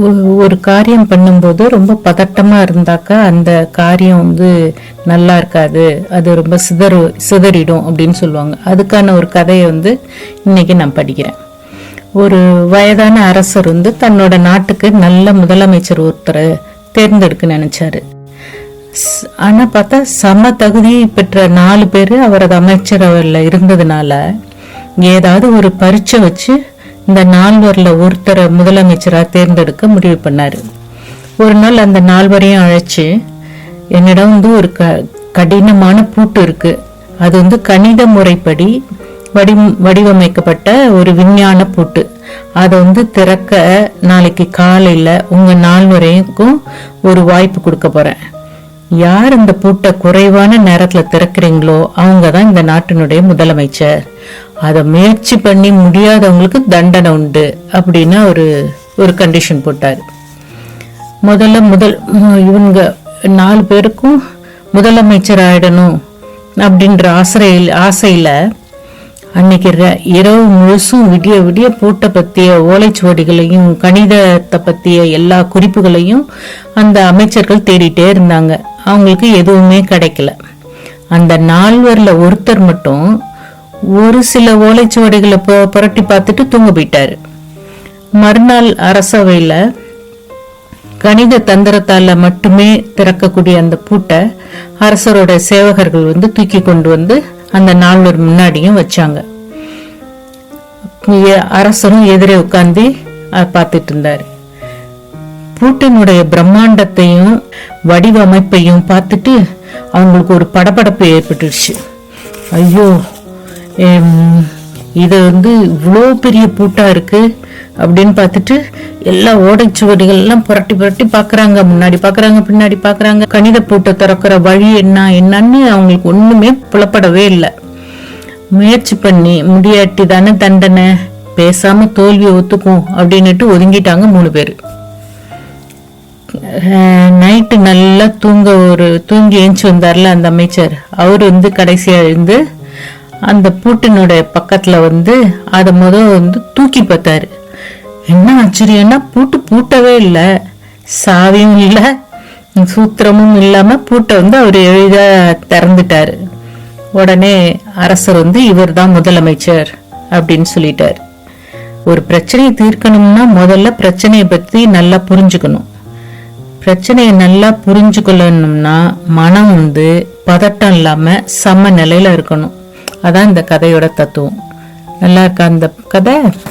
ஒரு- காரியம் பண்ணும்போது ரொம்ப பதட்டமாக இருந்தாக்கா அந்த காரியம் வந்து நல்லா இருக்காது. அது ரொம்ப சிதறு சிதறிடும் அப்படின்னு சொல்லுவாங்க. அதுக்கான ஒரு கதையை வந்து இன்றைக்கி நான் படிக்கிறேன். ஒரு வயதான அரசர் வந்து தன்னோட நாட்டுக்கு நல்ல முதலமைச்சர் ஒருத்தரை தேர்ந்தெடுக்க நினச்சாரு. ஆனால் பார்த்தா சம தகுதி பெற்ற நாலு பேர் அவரது அமைச்சரவையில் இருந்ததுனால ஏதாவது ஒரு பரீட்சை வச்சு இந்த நால்வரில் ஒருத்தரை முதலமைச்சராக தேர்ந்தெடுக்க முடிவு பண்ணார். ஒரு நாள் அந்த நால்வரையும் அழைச்சி என்னிடம் வந்து ஒரு க கடினமான பூட்டு இருக்குது அது வந்து கணித முறைப்படி வடி வடிவமைக்கப்பட்ட ஒரு விஞ்ஞான பூட்டு. அதை வந்து திறக்க நாளைக்கு காலையில் உங்கள் நால்வரைக்கும் ஒரு வாய்ப்பு கொடுக்க போகிறேன் யார் இந்த பூட்டை குறைவான நேரத்தில் திறக்கிறீங்களோ அவங்க தான் இந்த நாட்டினுடைய முதலமைச்சர். அதை முயற்சி பண்ணி முடியாதவங்களுக்கு தண்டனை உண்டு அப்படின்னு ஒரு ஒரு கண்டிஷன் போட்டார். முதல்ல முதல் இவங்க நாலு பேருக்கும் முதலமைச்சர் ஆயிடணும் அப்படின்ற ஆசையில் அன்னைக்கு இரவு முழுசும் விடிய விடிய பூட்டை பற்றிய ஓலைச்சுவடிகளையும் கணிதத்தை பற்றிய எல்லா குறிப்புகளையும் அந்த அமைச்சர்கள் தேடிட்டே இருந்தாங்க. அவங்களுக்கு எதுவுமே கிடைக்கல. அந்த நால்வரில் ஒருத்தர் மட்டும் ஒரு சில ஓலைச்சுவடிகளை புரட்டி பார்த்துட்டு தூங்க போயிட்டாரு. மறுநாள் அரசவையில் கணித தந்திரத்தால் மட்டுமே திறக்கக்கூடிய அந்த பூட்டை அரசரோட சேவகர்கள் வந்து தூக்கி கொண்டு வந்து அந்த நால்வர் முன்னாடியும் வச்சாங்க. அரசரும் எதிரே உட்காந்து பார்த்துட்டு இருந்தாரு. பூட்டினுடைய பிரம்மாண்டத்தையும் வடிவமைப்பையும் பார்த்துட்டு அவங்களுக்கு ஒரு படபடப்பு ஏற்பட்டுருச்சு. ஐயோ இது வந்து இவ்வளோ பெரிய பூட்டாக இருக்குது அப்படின்னு பார்த்துட்டு எல்லா ஓடைச்சுவடிகள்லாம் புரட்டி புரட்டி பார்க்குறாங்க. முன்னாடி பார்க்குறாங்க பின்னாடி பார்க்குறாங்க. கணித பூட்டை திறக்கிற வழி என்ன என்னன்னு அவங்களுக்கு ஒன்றுமே புலப்படவே இல்லை. முயற்சி பண்ணி முடியாட்டி தானே தண்டனை பேசாமல் தோல்வியை ஒத்துக்கும் அப்படின்னுட்டு ஒதுங்கிட்டாங்க மூணு பேர். நைட்டு நல்லா தூங்க ஒரு தூங்கி ஏஞ்சி வந்தார்ல அந்த அமைச்சர். அவர் வந்து கடைசியாக இருந்து அந்த பூட்டினுடைய பக்கத்தில் வந்து அதை முத வந்து தூக்கி பார்த்தாரு. என்ன ஆச்சரியம்னா பூட்டு பூட்டவே இல்லை. சாவியும் இல்லை சூத்திரமும் இல்லாமல் பூட்டை வந்து அவர் எளிதாக திறந்துட்டாரு. உடனே அரசர் வந்து இவர் தான் முதலமைச்சர் அப்படின்னு சொல்லிட்டார். ஒரு பிரச்சனையை தீர்க்கணும்னா முதல்ல பிரச்சனையை பற்றி நல்லா புரிஞ்சுக்கணும். பிரச்சனையை நல்லா புரிஞ்சுக்கொள்ளணும்னா மனம் வந்து பதட்டம் இல்லாம சம நிலையில இருக்கணும். அதான் இந்த கதையோட தத்துவம். நல்லா இருக்கா அந்த கதை?